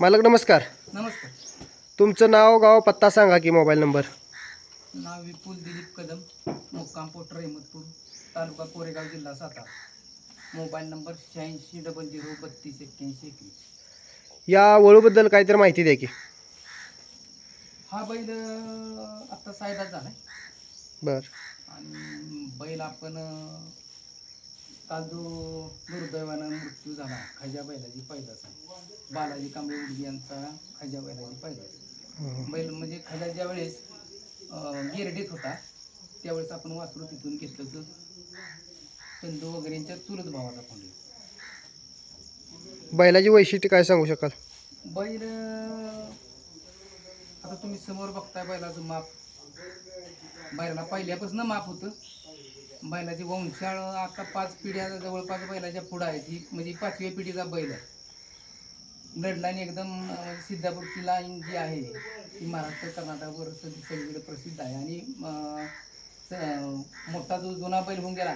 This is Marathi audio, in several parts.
मालक नमस्कार. नमस्कार. तुमचं नाव गाव पत्ता सांगा की मोबाईल नंबर. नाव विपुल दिलीप कदम मुक्काम पोटर अहमदपूर तालुका कोरेगाव जिल्हा सातारा. मोबाईल नंबर शहाऐंशी डबल झिरो बत्तीस एक्क्याऐंशी एकवीस. या वळूबद्दल काहीतरी माहिती द्या की. हा बैल अं, आत्ता सायदा झाला बर. आणि बैल आपण अं, काल जो दुर्दैवानं मृत्यू झाला. खजा बैलाची पैदास आहे. बालाजी कांबळे उडगी यांचा खजा बैलाची पैदास हं. बैल म्हणजे खजा ज्या वेळेस गिरडीत होता त्यावेळेस आपण वासरू तिथून घेतलं होतं. चंदू वगैरे यांच्या चुलत भावाचा फोन बैलाची वैशिष्ट्य काय सांगू शकाल? बैल आता तुम्ही समोर बघताय बैलाचं माप. बैलाला पहिल्यापासून माप होतं. बैलाची वंशाळ आता पाच पिढ्या जवळपास बैलाच्या पुढं आहेत. ही म्हणजे पाचव्या पिढीचा बैल आहे. लाईन एकदम अं, सिद्धापूरची लाईन जी आहे ती महाराष्ट्र कर्नाटकवर सग- सगळीकडे प्रसिद्ध आहे. आणि मोठा जो जुना बैल होऊन गेला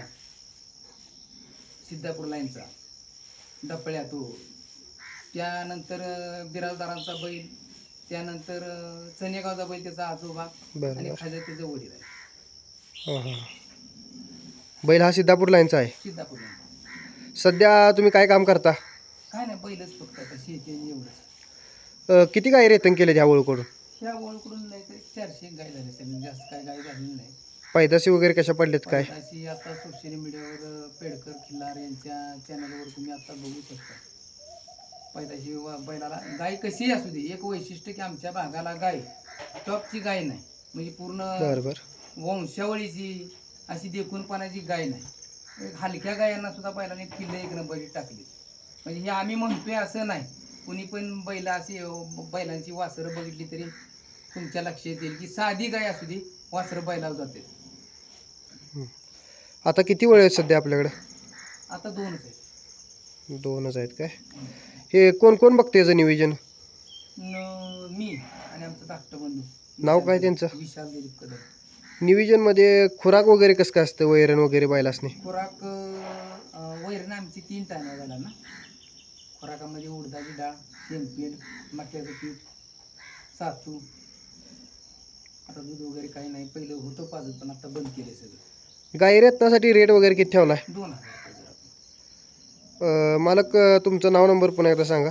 सिद्धापूर लाईनचा डपळ्या तो त्यानंतर बिराजदारांचा बैल त्यानंतर चनेगावचा बैल त्याचा आजोबा आणि खाजा त्याचं वडील आहे बैल हा सिद्धापूर लाईनचा आहे. सिद्धापूर सध्या तुम्ही काय काम करता? काय नाही बैलच फक्त आता शेती आणि एवढंच. अ, किती गाय रेतन केले त्या वळूकडून ह्या ओळखून नाही तर चारशे गाय झाली असेल जास्त काय गाय झालेली नाही. पैदाशी वगैरे कशा पडलेत काय? अशी आता सोशल मीडियावर पेडकर खिल्लार यांच्या चॅनलवर तुम्ही आता बघू शकता. पैदाशी व- बैलाला गाय कशीही असू दे एक वैशिष्ट्य की आमच्या भागाला गाय टॉपची गाय नाही. म्हणजे पूर्ण बर बर. वंशावळीची अशी देखूनपणाची गाय नाही. हलक्या गायांना सुद्धा बैलाने किल्ले एक नंबरची टाकली. म्हणजे हे आम्ही म्हणतोय असं नाही. कुणी पण बैल अशी अं, बैलांची वासरं बघितली तरी तुमच्या लक्षात येईल की साधी गाय असू दे वासरं बैलावर जाते. आता किती वेळ आहेत सध्या आपल्याकडे? आता दोनच आहेत. दोनच आहेत काय? हे कोण कोण बघते याचं नियोजन? न- मी आणि आमचा धाकटा बंधू. नाव काय त्यांचं? विशाल दिलीप कदम. नियोजनमध्ये खुराक वगैरे कसं काय असतं? वैरण वगैरे बैलासने? खुराक अं, वैरण आमची तीन टायम झाला ना. खुराकामध्ये उडदाची डाळ शेंगपीठ मक्याचं पीठ सातू. आता दूध वगैरे काही नाही. पहिलं होतं पाजत पण आता बंद केले सगळं. गाय रेतनासाठी रेट वगैरे किती ठेवला आहे दोन हजार रुपये जर. मालक अ, तुमचं नाव नंबर पुन्हा एकदा सांगा.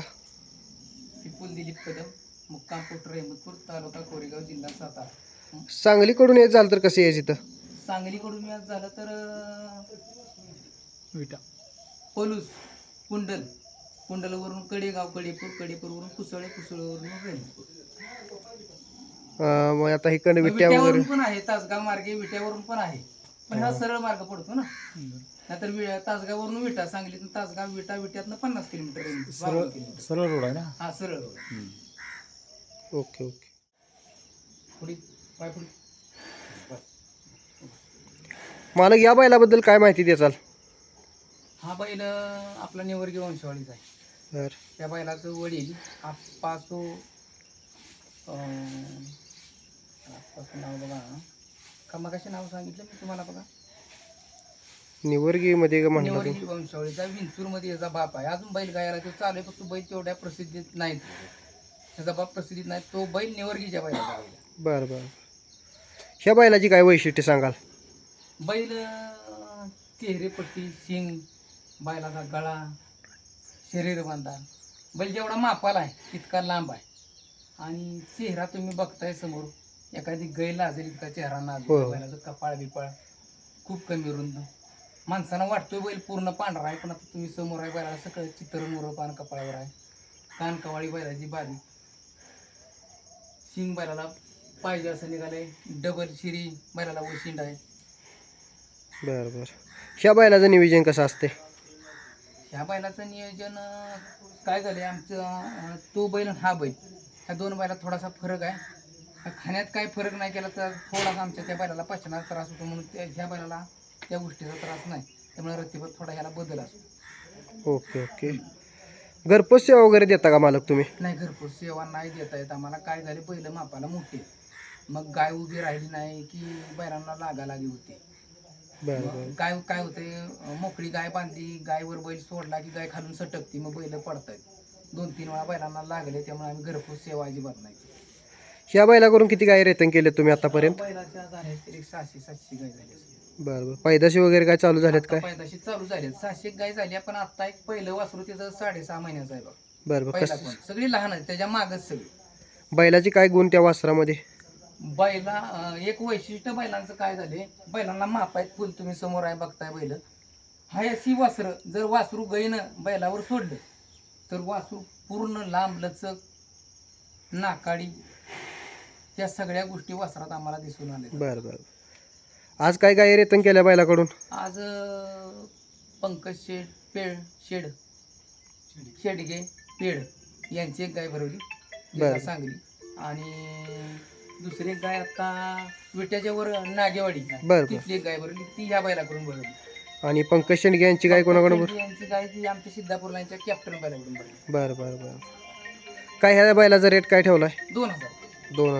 विपुल दिलीप कदम मुक्काम अहमदपूर तालुका कोरेगाव जिल्हा सातारा. सांगलीकडून येत झालं तर कसं यायचं इथं? सांगलीकडून आज झालं तर विटा. पलूस कुंडल. कुंडलवरून कडेगाव कडेपूर कडेपूरवरून कुसळे कुसळवरून अ, मग आता इकडे विट्या वगैरे विट्यावरून पण आहे तासगाव मार्गे विट्यावरून पण आहे. पण हा सरळ मार्ग पडतो ना. नाहीतर वि- तासगाववरून विटा सांगलीतून तासगाव विटा विट्यातनं पन्नास किलोमीटर आहे. बावन्न किलोमीटर. सरळ रोड आहे ना? हा सरळ रोड. Okay okay. पुढे मालक या बैलाबद्दल काय माहिती द्याचाल हा बैल आपला निवर्गी वंशवाळीचा आहे. बर. त्या बैलाचं वडील आप्पासो अं, आप्पाचं नाव बघा. का मगाशी नाव सांगितलं मी तुम्हाला बघा. निवर्गीमध्ये का म्हणलं तुम्ही? निवर्गी वंशावळीचा विंचूरमध्ये याचा बाप आहे. अजून बैल गायला तो चालू आहे फक्त बैल तेवढ्या प्रसिद्धीत नाहीत. त्याचा बाप प्रसिद्धीत नाही तो बैल निवर्गीच्या बैलाचा आहे. बर बर. ह्या बैलाची काय वैशिष्ट्य सांगाल? बैल चेहरेपट्टी शिंग बैलाचा गळा शरीर बांधा बैल जेवढा मापाला आहे तितका लांब आहे. आणि चेहरा तुम्ही बघताय समोर एखादी गै लाजेल इतका चेहरा होय, नाजूक होय. बैलाचं कपाळ बिपाळ खूप कमी रुंद. माणसाला वाटतोय बैल पूर्ण पांढरा आहे पण आता तुम्ही समोर आहे बैलाला सगळं चित्र मोर पान कपाळावर आहे. कान कवाळी बैलाची बारीक शिंग बैलाला पाहिजे असं निघालंय. डबल शिरी बैलाला वशिंड आहे. बर बर. ह्या बैलाचं नियोजन कसं असते ह्या बैलाचं नियोजन अं, काय झालंय आमचं अं, तो बैल आणि हा बैल. ह्या दोन बैलात थोडासा फरक आहे. ह्या खाण्यात काय फरक नाही केला तर थोडासा आमच्या त्या बैलाला पचनाचा त्रास होतो म्हणून त्या ह्या बैलाला त्या गोष्टीचा त्रास नाही. त्यामुळे रत्तीवर थोडा ह्याला बदल असतो. Okay okay. घरपोच सेवा वगैरे देता का मालक तुम्ही? नाही घरपोच सेवा नाही देता येत आम्हाला. काय झाले बैल मापाला मोठे मग गाय उभी राहिली नाही की बैलांना लागा लागी होते. बर मग बर. गाय काय होते मोकळी गाय बांधली गायवर बैल सोडला की गाय खालून सटकती मग बैल पडतायत दोन तीन वेळा बैलांना लागले त्यामुळे आम्ही घरपोच सेवा अजिबात नाही. ह्या बैलाकडून किती गाय रेतन केले तुम्ही आतापर्यंत? बैलाच्या झाल्या तरी एक सहाशे सातशे गाय झाली. बरं बरं. पैदाशी वगैरे काय चालू झालेत आता काय पैदाशी चालू झाली सहाशे गाय झाली पण आता एक पहिलं वासरू तिचं साडेसहा महिन्याचं आहे बघ. बरं बरं. पहिला कस? पण सगळी लहान आहे त्याच्या मागच सगळी. बैलाचे काय गुण त्या वासरामध्ये? बैला एक वैशिष्ट्य बैलांचं काय झाले? बैलांना माप आहेत फुल तुम्ही समोर आहे बघताय बैल. हाय अशी वासर जर वासरू गईनं बैलावर सोडलं तर वासरू पूर्ण लांब लचक नाकाडी या सगळ्या गोष्टी वासरात आम्हाला दिसून आल्या. बरं बरं. आज काय गाय रेतन केल्या बैलाकडून? आज पंकज शेड पेड शेड. शेडगे पेड यांची एक गाय भरवली. सांगली. आणि दुसरी एक गाय आता विट्याच्या वर नागेवाडी बरं तिथली एक गाय भरवली ती ह्या बैलाकडून भरवली आणि पंकज शेंडगे यांची गाय कोणाकडून शेडगे यांची गाय ती आमच्या सिद्धापूरला यांच्या कॅप्टन बैलाकडून भरली. बरं बरं बरं. काय ह्या बैलाचा रेट काय ठेवलाय? दोन हजार. दोन